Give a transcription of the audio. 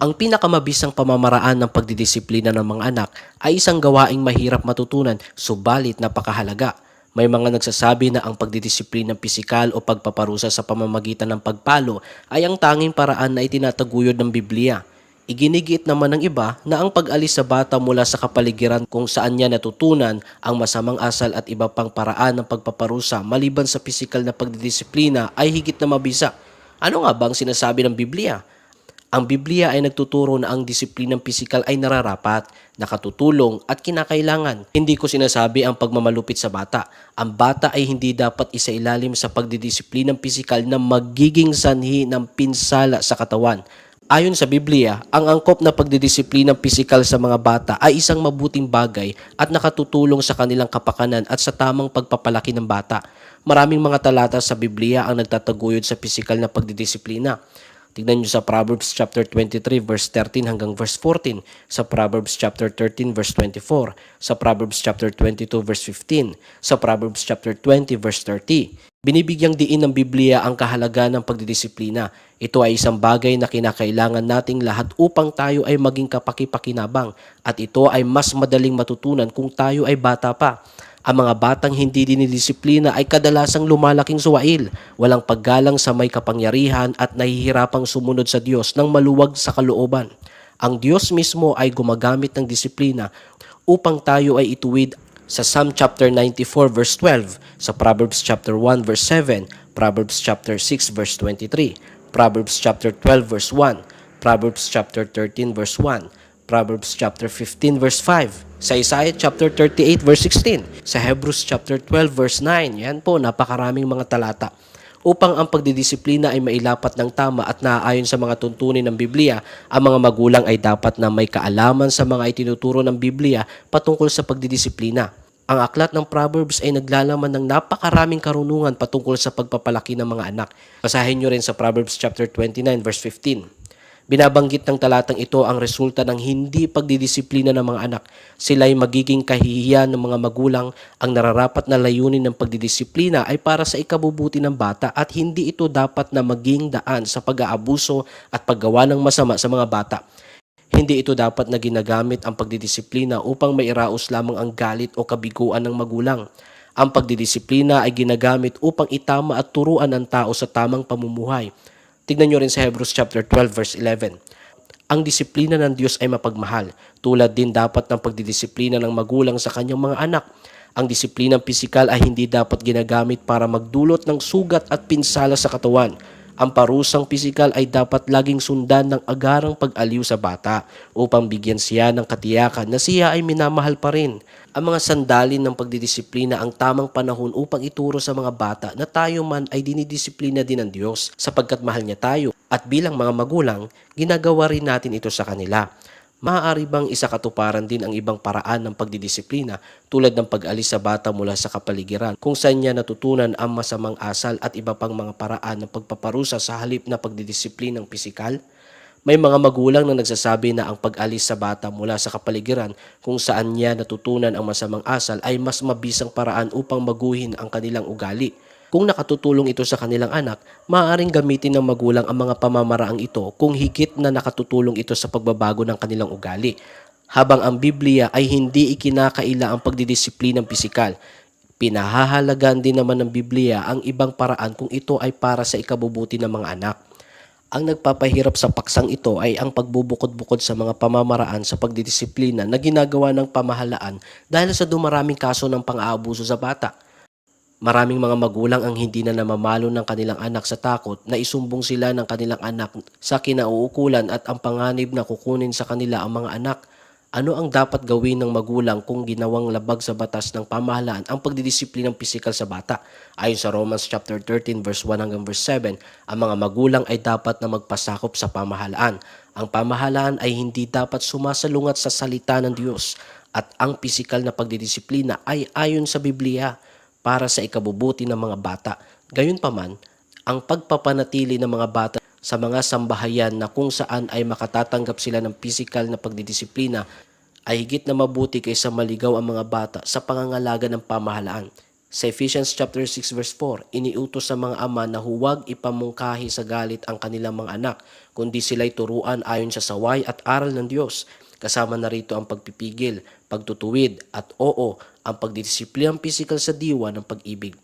Ang pinakamabisang pamamaraan ng pagdidisiplina ng mga anak ay isang gawaing mahirap matutunan subalit napakahalaga. May mga nagsasabi na ang pagdidisiplina pisikal o pagpaparusa sa pamamagitan ng pagpalo ay ang tanging paraan na itinataguyod ng Biblia. Iginigiit naman ng iba na ang pag-alis sa bata mula sa kapaligiran kung saan niya natutunan ang masamang asal at iba pang paraan ng pagpaparusa maliban sa pisikal na pagdidisiplina ay higit na mabisa. Ano nga ba ang sinasabi ng Biblia? Ang Biblia ay nagtuturo na ang disiplinang pisikal ay nararapat, nakatutulong at kinakailangan. Hindi ko sinasabi ang pagmamalupit sa bata. Ang bata ay hindi dapat isailalim sa pagdidisiplinang pisikal na magiging sanhi ng pinsala sa katawan. Ayon sa Biblia, ang angkop na pagdidisiplinang pisikal sa mga bata ay isang mabuting bagay at nakatutulong sa kanilang kapakanan at sa tamang pagpapalaki ng bata. Maraming mga talata sa Biblia ang nagtataguyod sa pisikal na pagdidisiplina. Tignan nyo sa Proverbs chapter 23 verse 13 hanggang verse 14, sa Proverbs chapter 13 verse 24, sa Proverbs chapter 22 verse 15, sa Proverbs chapter 20 verse 30. Binibigyang diin ng Biblia ang kahalaga ng pagdidisiplina. Ito ay isang bagay na kinakailangan nating lahat upang tayo ay maging kapakipakinabang at ito ay mas madaling matutunan kung tayo ay bata pa. Ang mga batang hindi dinidisiplina ay kadalasang lumalaking suwail, walang paggalang sa may kapangyarihan at nahihirapang sumunod sa Diyos ng maluwag sa kalooban. Ang Diyos mismo ay gumagamit ng disiplina upang tayo ay ituwid sa Psalm chapter 94 verse 12, sa Proverbs chapter 1 verse 7, Proverbs chapter 6 verse 23, Proverbs chapter 12 verse 1, Proverbs chapter 13 verse 1, Proverbs chapter 15 verse 5, sa Isaiah chapter 38 verse 16, sa Hebrews chapter 12 verse 9. Yan po, napakaraming mga talata. Upang ang pagdidisiplina ay mailapat ng tama at naaayon sa mga tuntunin ng Biblia, ang mga magulang ay dapat na may kaalaman sa mga itinuturo ng Biblia patungkol sa pagdidisiplina. Ang aklat ng Proverbs ay naglalaman ng napakaraming karunungan patungkol sa pagpapalaki ng mga anak. Basahin nyo rin sa Proverbs chapter 29 verse 15. Binabanggit ng talatang ito ang resulta ng hindi pagdidisiplina ng mga anak. Sila ay magiging kahihiyan ng mga magulang. Ang nararapat na layunin ng pagdidisiplina ay para sa ikabubuti ng bata at hindi ito dapat na maging daan sa pag-aabuso at paggawa ng masama sa mga bata. Hindi ito dapat na ginagamit ang pagdidisiplina upang mairaos lamang ang galit o kabiguan ng magulang. Ang pagdidisiplina ay ginagamit upang itama at turuan ang tao sa tamang pamumuhay. Tignan nyo rin sa Hebrews chapter 12 verse 11. Ang disiplina ng Diyos ay mapagmahal, tulad din dapat ng pagdidisiplina ng magulang sa kanyang mga anak. Ang disiplinang pisikal ay hindi dapat ginagamit para magdulot ng sugat at pinsala sa katawan. Ang parusang pisikal ay dapat laging sundan ng agarang pag-aliw sa bata upang bigyan siya ng katiyakan na siya ay minamahal pa rin. Ang mga sandalin ng pagdidisiplina ang tamang panahon upang ituro sa mga bata na tayo man ay dinidisiplina din ng Diyos sapagkat mahal niya tayo at bilang mga magulang, ginagawa rin natin ito sa kanila. Maaari bang isakatuparan din ang ibang paraan ng pagdidisiplina tulad ng pag-alis sa bata mula sa kapaligiran kung saan niya natutunan ang masamang asal at iba pang mga paraan ng pagpaparusa sa halip na pagdidisiplinang pisikal? May mga magulang na nagsasabi na ang pag-alis sa bata mula sa kapaligiran kung saan niya natutunan ang masamang asal ay mas mabisang paraan upang maguhin ang kanilang ugali. Kung nakatutulong ito sa kanilang anak, maaaring gamitin ng magulang ang mga pamamaraang ito kung higit na nakatutulong ito sa pagbabago ng kanilang ugali. Habang ang Biblia ay hindi ikinakaila ang pagdidisiplinang pisikal, pinahahalagan din naman ng Biblia ang ibang paraan kung ito ay para sa ikabubuti ng mga anak. Ang nagpapahirap sa paksang ito ay ang pagbubukod-bukod sa mga pamamaraan sa pagdidisiplina na ginagawa ng pamahalaan dahil sa dumaraming kaso ng pang-aabuso sa bata. Maraming mga magulang ang hindi na namamalo ng kanilang anak sa takot na isumbong sila ng kanilang anak sa kinauukulan at ang panganib na kukunin sa kanila ang mga anak. Ano ang dapat gawin ng magulang kung ginawang labag sa batas ng pamahalaan ang pagdidisiplinang pisikal sa bata? Ayon sa Romans chapter 13 verse 1 hanggang verse 7, ang mga magulang ay dapat na magpasakop sa pamahalaan. Ang pamahalaan ay hindi dapat sumasalungat sa salita ng Diyos at ang pisikal na pagdidisiplina ay ayon sa Biblia para sa ikabubuti ng mga bata. Gayunpaman, ang pagpapanatili ng mga bata sa mga sambahayan na kung saan ay makatatanggap sila ng pisikal na pagdidisiplina ay higit na mabuti kaysa maligaw ang mga bata sa pangangalaga ng pamahalaan. Sa Ephesians chapter 6 verse 4, iniutos sa mga ama na huwag ipamungkahi sa galit ang kanilang mga anak, kundi sila'y turuan ayon sa saway at aral ng Diyos. Kasama na rito ang pagpipigil, pagtutuwid at oo, ang pagdidisiplinang pisikal sa diwa ng pag-ibig.